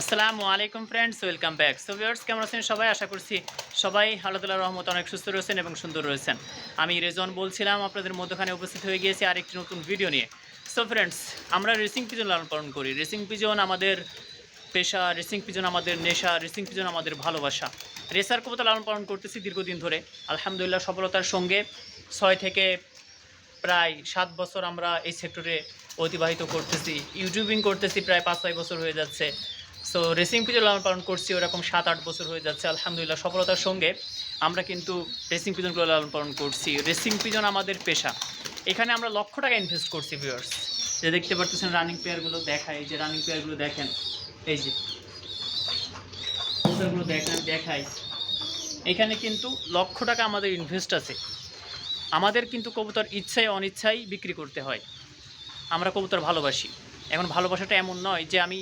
আসসালামু আলাইকুম friends welcome back so viewers কেমন আছেন সবাই? আশা করছি সবাই আল্লাহ রহমত অনেক সুস্থ রয়েছেন এবং সুন্দর রয়েছেন। আমি রেজন বলছিলাম, আপনাদের মধ্যখানে উপস্থিত হয়ে গিয়েছি আরেকটি নতুন ভিডিও নিয়ে। সো ফ্রেন্ডস আমরা রেসিং পিজন লালন পালন করি। রেসিং পিজন আমাদের পেশা রেসিং পিজন আমাদের নেশা রেসিং পিজন আমাদের ভালোবাসা। রেসার কবতা লালন পালন করতেছি দীর্ঘদিন ধরে। আলহামদুলিল্লাহ সফলতার সঙ্গে ছয় থেকে প্রায় সাত বছর আমরা এই সেক্টরে অতিবাহিত করতেছি। ইউটিউবিং করতেছি প্রায় পাঁচ ছয় বছর হয়ে যাচ্ছে। সো রেসিং পিজন লালন পালন করছি, ওরকম সাত, আট বছর হয়ে যাচ্ছে, আলহামদুলিল্লাহ সফলতার সঙ্গে। আমরা কিন্তু রেসিং পিজনগুলো লালন পালন করছি। রেসিং পিজন আমাদের পেশা। এখানে আমরা লক্ষ টাকা ইনভেস্ট করছি ভিউয়ার্স যে দেখতে পারতেছেন রানিং পেয়ারগুলো দেখাই এই যে রানিং পেয়ারগুলো দেখেন, এই যে। কবুতরগুলো দেখেন দেখাই এখানে কিন্তু লক্ষ টাকা আমাদের ইনভেস্ট আছে। আমাদের কিন্তু কবুতর ইচ্ছায়, অনিচ্ছায় বিক্রি করতে হয়। আমরা কবুতর ভালোবাসি। এখন ভালোবাসাটা এমন নয় যে আমি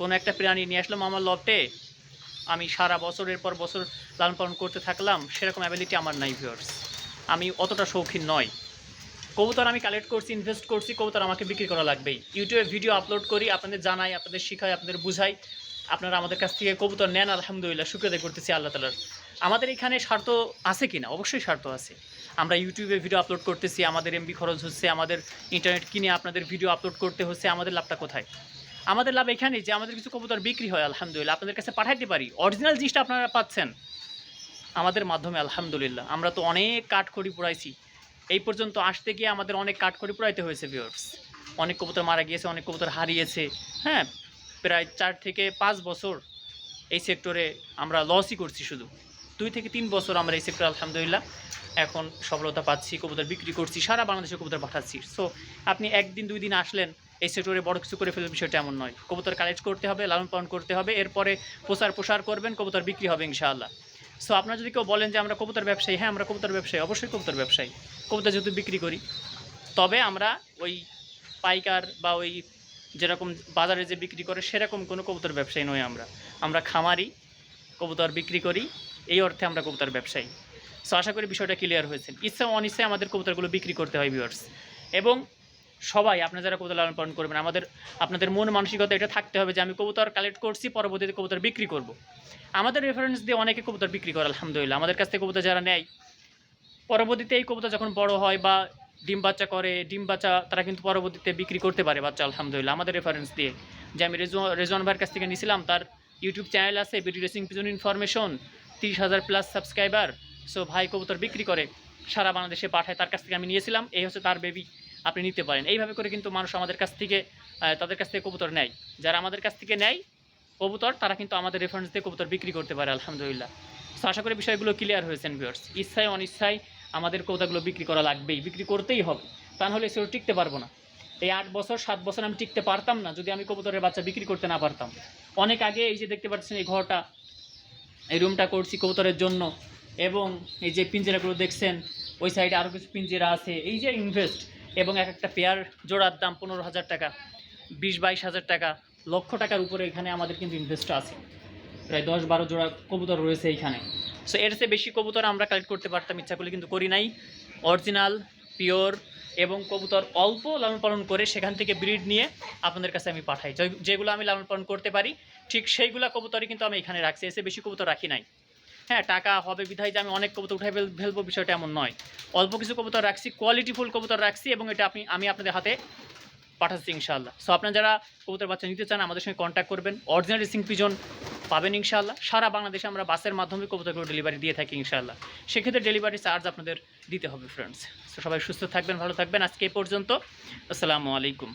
কোনো একটা প্রাণী নিয়ে আসলাম আমার লফটে আমি সারা বছরের পর বছর লালন পালন করতে থাকলাম, সেরকম অ্যাবিলিটি আমার নাই ভিউয়ার্স আমি অতটা শৌখিন নয় কবুতর আমি কালেক্ট করছি ইনভেস্ট করছি, কবুতর আমাকে বিক্রি করা লাগবেই। ইউটিউবে ভিডিও আপলোড করি, আপনাদের জানাই, আপনাদের শিখাই, আপনাদের বুঝাই। আপনারা আমাদের কাছ থেকে কবুতর নেন, আলহামদুলিল্লাহ, শুক্রিয়া করতেছি আল্লাহ তালার আমাদের এখানে স্বার্থ আছে কি না অবশ্যই স্বার্থ আছে। আমরা ইউটিউবে ভিডিও আপলোড করতেছি, আমাদের এমবি খরচ হচ্ছে, আমাদের ইন্টারনেট কিনে আপনাদের ভিডিও আপলোড করতে হচ্ছে, আমাদের লাভটা কোথায়? আমাদের লাভ এখানেই যে আমাদের কিছু কবুতর বিক্রি হয়, আলহামদুলিল্লাহ। আপনাদের কাছে পাঠাইতে পারি। অরিজিনাল জিনিসটা আপনারা পাচ্ছেন। আমাদের মাধ্যমে, আলহামদুলিল্লাহ। আমরা তো অনেক কাঠখড়ি পুড়াইছি এই পর্যন্ত আসতে গিয়ে আমাদের অনেক কাঠখড়ি পুড়াইতে হয়েছে ভিউয়ার্স অনেক কবুতর মারা গিয়েছে, অনেক কবুতর হারিয়েছে। হ্যাঁ প্রায় চার থেকে পাঁচ বছর এই সেক্টরে আমরা লসই করছি শুধু। দুই থেকে তিন বছর আমরা এই সেক্টরে আলহামদুলিল্লাহ, এখন সফলতা পাচ্ছি, কবুতর বিক্রি করছি, সারা বাংলাদেশে কবুতর পাঠাচ্ছি। সো আপনি একদিন, দুই দিন আসলেন এই সেক্টরে বড় কিছু করে ফেলবে বিষয়টা এমন নয়। কবুতর কালেক্ট করতে হবে, লালন পালন করতে হবে, এরপরে প্রচার প্রসার করবেন, কবুতর বিক্রি হবে ইনশাআল্লাহ। সো আপনারা যদি কেউ বলেন যে আমরা কবুতর ব্যবসায়ী হ্যাঁ আমরা কবুতর ব্যবসায়ী, অবশ্যই কবুতর ব্যবসায়ী। কবুতর যেহেতু বিক্রি করি, তবে আমরা ওই পাইকার বা ওই যেরকম বাজারে যে বিক্রি করে, সেরকম কোনো কবুতর ব্যবসায়ী নই আমরা। আমরা খামারি, কবুতর বিক্রি করি, এই অর্থে আমরা কবুতর ব্যবসায়ী। সো আশা করি বিষয়টা ক্লিয়ার হয়েছে। ইচ্ছা অনিচ্ছায় আমাদের কবুতরগুলো বিক্রি করতে হয় ভিউয়ার্স এবং সবাই, আপনারা যারা কবুতর লালন পালন করবেন, আমাদের, আপনাদের মন মানসিকতা এটা থাকতে হবে যে আমি কবুতর কালেক্ট করছি, পরবর্তীতে কবুতর বিক্রি করব। আমাদের রেফারেন্স দিয়ে অনেকে কবুতর বিক্রি করে, আলহামদুলিল্লাহ। আমাদের কাছ থেকে কবুতর যারা নেয়, পরবর্তীতে এই কবুতর যখন বড় হয় বা ডিম বাচ্চা করে, ডিম বাচ্চা তারা কিন্তু পরবর্তীতে বিক্রি করতে পারে বাচ্চা, আলহামদুলিল্লাহ। আমাদের রেফারেন্স দিয়ে। যে আমি রেজো রেজন ভাইয়ের কাছ থেকে নিয়েছিলাম তার ইউটিউব চ্যানেল আছে বিডি রেসিং পিজন ইনফরমেশন তিরিশ হাজার প্লাস সাবস্ক্রাইবার সো ভাই কবুতর বিক্রি করে, সারা বাংলাদেশে পাঠায়, তার কাছ থেকে আমি নিয়েছিলাম। এই হচ্ছে তার বেবি আপনি নিতে পারেন। এইভাবে করে কিন্তু মানুষ আমাদের কাছ থেকে তাদের কাছ থেকে কবুতর নেয়। যারা আমাদের কাছ থেকে নেয় কবুতর, তারা কিন্তু আমাদের রেফারেন্স দিয়ে কবুতর বিক্রি করতে পারে, আলহামদুলিল্লাহ। সো আশা করি বিষয়গুলো ক্লিয়ার হয়েছেন ভিউয়ার্স ইচ্ছায় অনিচ্ছায় আমাদের কবুতরগুলো বিক্রি করা লাগবেই, বিক্রি করতেই হবে। তা নাহলে সেগুলো টিকতে পারব না। এই আট বছর, সাত বছর আমি টিকতে পারতাম না যদি আমি কবুতরের বাচ্চা বিক্রি করতে না পারতাম। অনেক আগে এই যে দেখতে পাচ্ছেন, এই ঘরটা, এই রুমটা করছি কবুতরের জন্য এবং এই যে পিঞ্জেরাগুলো দেখছেন, ওই সাইডে আরও কিছু পিঞ্জেরা আছে। এই যে ইনভেস্ট এবং এক একটা পেয়ার জোড়ার দাম পনেরো হাজার টাকা, বিশ বাইশ হাজার টাকা, লক্ষ টাকার উপরে এখানে আমাদের কিন্তু ইনভেস্ট আছে। প্রায় দশ বারো জোড়া কবুতর রয়েছে এইখানে সো এর চেয়ে বেশি কবুতর আমরা কালেক্ট করতে পারতাম, ইচ্ছা করলে কিন্তু করি নাই। অরিজিনাল পিওর এবং কবুতর অল্প লালন পালন করে সেখান থেকে ব্রিড নিয়ে আপনাদের কাছে আমি পাঠাই। যেগুলো আমি লালন পালন করতে পারি, ঠিক সেইগুলো কবুতরই কিন্তু আমি এখানে রাখছি। এসে বেশি কবুতর রাখি নাই। হ্যাঁ টাকা হবে বিধায় যে আমি অনেক কবুতর উঠাই ফেল- ফেলব, বিষয়টা এমন নয়। অল্প কিছু কবুতর রাখছি কোয়ালিটিফুল কবুতর রাখছি এবং এটা আপনি আমি আপনাদের হাতে পাঠাচ্ছি ইনশাআল্লাহ। সো আপনারা যারা কবুতর বাচ্চা নিতে চান, আমাদের সঙ্গে কন্ট্যাক্ট করবেন। অরিজিনাল সিং পিজন পাবেন ইনশাআল্লাহ। সারা বাংলাদেশে আমরা বাসের মাধ্যমে কবুতরগুলো ডেলিভারি দিয়ে থাকি ইনশাআল্লাহ। সেক্ষেত্রে ডেলিভারি চার্জ আপনাদের দিতে হবে ফ্রেন্ডস সো সবাই সুস্থ থাকবেন, ভালো থাকবেন। আজকে এই পর্যন্ত, আসসালামু আলাইকুম।